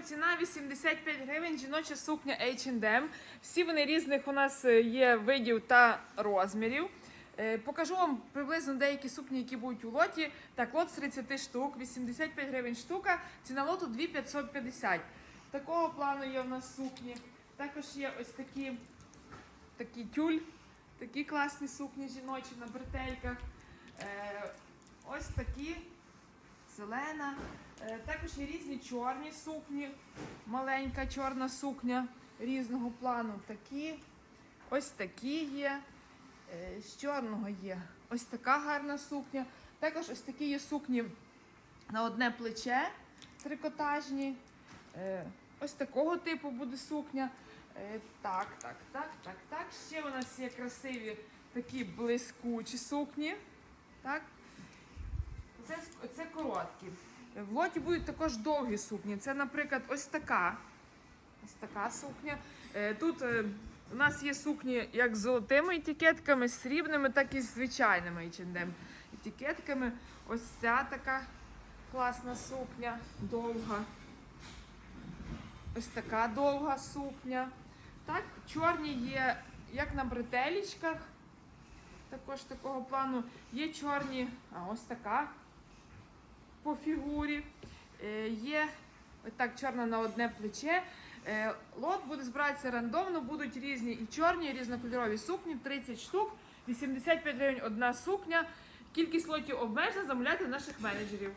Супер ціна 85 гривень. Жіноча сукня H&M. Всі вони різних у нас е, є видів та розмірів. Е, Покажу вам приблизно деякі сукні, які будуть у лоті. Так, лот з 30 штук, 85 гривень штука. Ціна лоту 2550. Такого плану є в нас сукні. Також є ось такі, такі тюль, такі класні сукні жіночі на бретельках. Е, ось такі зелена. Е, Також є різні чорні сукні, маленька чорна сукня різного плану. Такі, ось такі є. Е, З чорного є ось така гарна сукня. Також ось такі є сукні на одне плече трикотажні. Е, Ось такого типу буде сукня. Так, так, так, так, так. Ще у нас є красиві такі блискучі сукні. Так. Короткі. В лоті будуть також довгі сукні. Це, наприклад, ось така. Ось така сукня. Е, Тут е, у нас є сукні як з золотими етикетками, з срібними, так і з звичайними H&M етикетками. Ось ця така класна сукня, довга. Ось така довга сукня. Так, чорні є як на бретелічках, також такого плану. Є чорні, а ось така по фігурі. Е, Є так чорна на одне плече. Е, Лот буде збиратися рандомно, будуть різні і чорні, і різнокольорові сукні, 30 штук, 85 гривень одна сукня. Кількість лотів обмежена, замовляйте наших менеджерів.